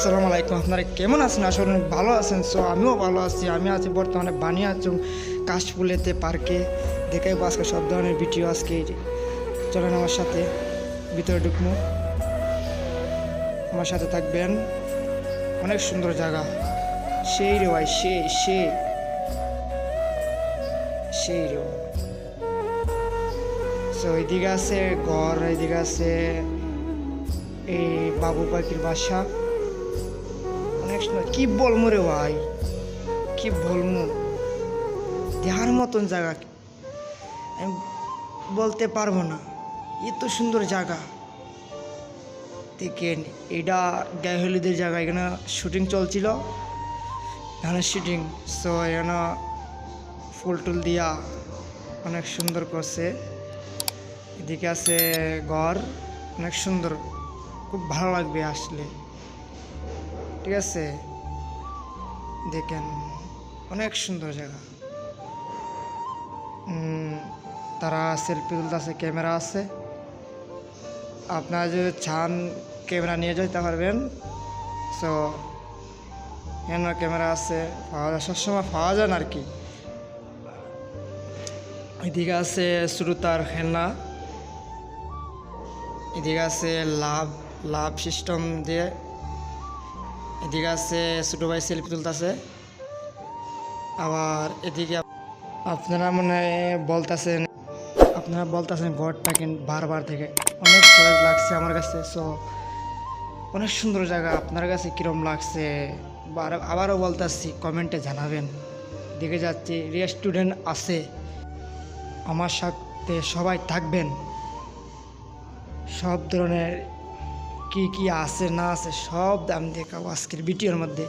আসসালামু আলাইকুম। আপনারা কেমন আছেন? আসলে ভালো আছেন। সো আমিও ভালো আছি। আমি আছি বর্তমানে বানিয়াচং কাশফুলেতে পার্কে। দেখাই আজকে সব ধরনের ভিডিও আজকে। চলেন আমার সাথে। ভিতরে ঢুকবো। আমার সাথে থাকবেন। অনেক সুন্দর জায়গা। সেই রে ভাই, সে সে। সেই রে সো এইদিকে আছে ঘর এইদিকে আছে এই বাবু পাখির বাসা। অনেক সুন্দর কি বলব রে ভাই? কি বলব দেহার মতন জায়গা। আমি বলতে পারব না। এত সুন্দর জায়গা। দেখেন এটা গায়েহলিদের জায়গা। এখানে শুটিং চলছিল। এখানে শুটিং। সো এখানে ফুল টুল দিয়া অনেক সুন্দর করছে। এদিকে আছে ঘর। অনেক সুন্দর। খুব ভালো লাগবে আসলে। ঠিক আছে? দেখেন, অনেক সুন্দর জায়গা। তারা সেলফি তুলতেছে ক্যামেরা আছে। আপনারা যদি চান ক্যামেরা নিয়ে যেতে পারবেন। সো এখানে ক্যামেরা আছে, পাওয়া যায়, সবসময় পাওয়া যায় না আর কি। এদিকে আছে শ্রুতার খেলনা। এদিকে আছে লাভ লাভ সিস্টেম দিয়ে এদিকে আছে ছোটো ভাই সেলফি তুলতেছে। আবার এদিকে আপনারা মনে বলতেছেন আপনারা বলতেছেন ঘরটা কিন বারবার থেকে অনেক চয়েস লাগছে আমার কাছে। সো অনেক সুন্দর জায়গা আপনার কাছে কীরকম লাগছে? বার- আবারও বলতেছি কমেন্টে জানাবেন। দেখে যাচ্ছি রেস্টুরেন্ট আছে। আমার সাথে সবাই থাকবেন। সব ধরনের কি কি আছে, না আছে, সব আমি দেখাবো আজকের ভিডিওর মধ্যে।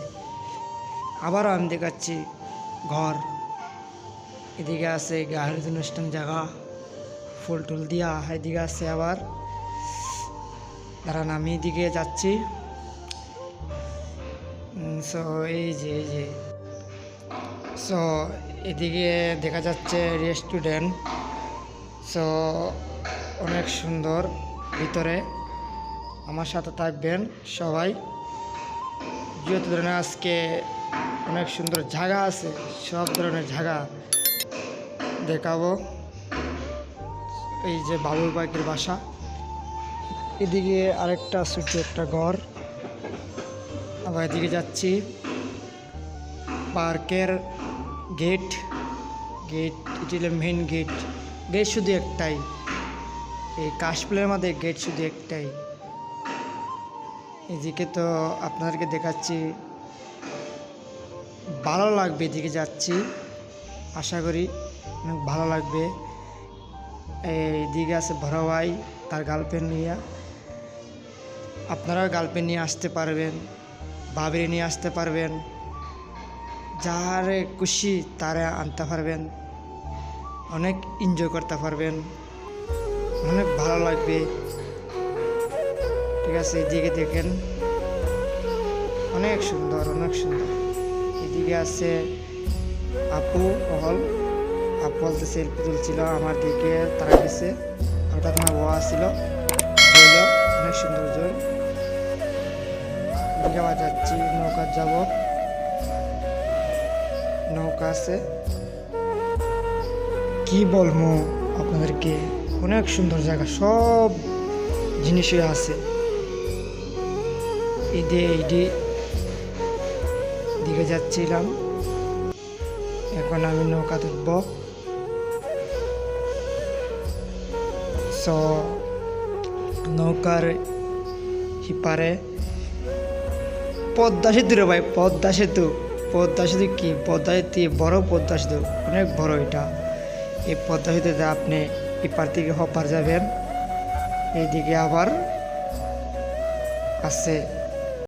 আবারও আমি দেখাচ্ছি ঘর। এদিকে আছে গাড়ি অনুষ্ঠান জায়গা, ফুল টুল দিয়া এদিকে আছে আবার। দাঁড়ান, আমি এদিকে যাচ্ছি। সো এই যে এই যে। সো এদিকে দেখা যাচ্ছে রেস্টুরেন্ট সো অনেক সুন্দর ভিতরে। আমার সাথে থাকবেন সবাই। যেহেতু ধরনের আজকে অনেক সুন্দর জায়গা আছে, সব ধরনের জায়গা দেখাবো। এই যে বাবুর পাখির বাসা। এদিকে আরেকটা ছোট্ট একটা ঘর। আবার এদিকে যাচ্ছি। পার্কের গেট। গেট, এটি মেন গেট গেট শুধু একটাই। এই কাশফুলের মধ্যে গেট শুধু একটাই। এদিকে তো আপনাদেরকে দেখাচ্ছি, ভালো লাগবে এদিকে যাচ্ছি, আশা করি অনেক ভালো লাগবে। এইদিকে আছে ভাই, তার গার্লফ্রেন্ড নিয়ে। আপনারাও গার্লফ্রেন্ড নিয়ে আসতে পারবেন বাবিরে নিয়ে আসতে পারবেন। যার খুশি তারা আনতে পারবেন, অনেক এনজয় করতে পারবেন, অনেক ভালো লাগবে। ঠিক আছে, এদিকে দেখেন। অনেক সুন্দর অনেক সুন্দর। এদিকে আছে আপু, অহল। আপু বলতে সেলফি তুলছিল, আমার দিকে তারা গেছে। ওটা তোমার বয়া ছিল। অনেক সুন্দর জয় এদিকে যাচ্ছি নৌকা যাব। নৌকা আছে। কি বলব আপনাদেরকে? অনেক সুন্দর জায়গা, সব জিনিসই আছে। ঈদে ঈদে দিকে যাচ্ছিলাম। এখন আমি নৌকা তুলব নৌকার হিপারে পদ্মা সেতু রে ভাই, পদ্মা সেতু। পদ্মা সেতু কি? পদ্মা সেতু বড় পদ্মা সেতু। অনেক বড় এটা। এই পদ্মা সেতুতে আপনি এপার থেকে হপার যাবেন। এইদিকে আবার আছে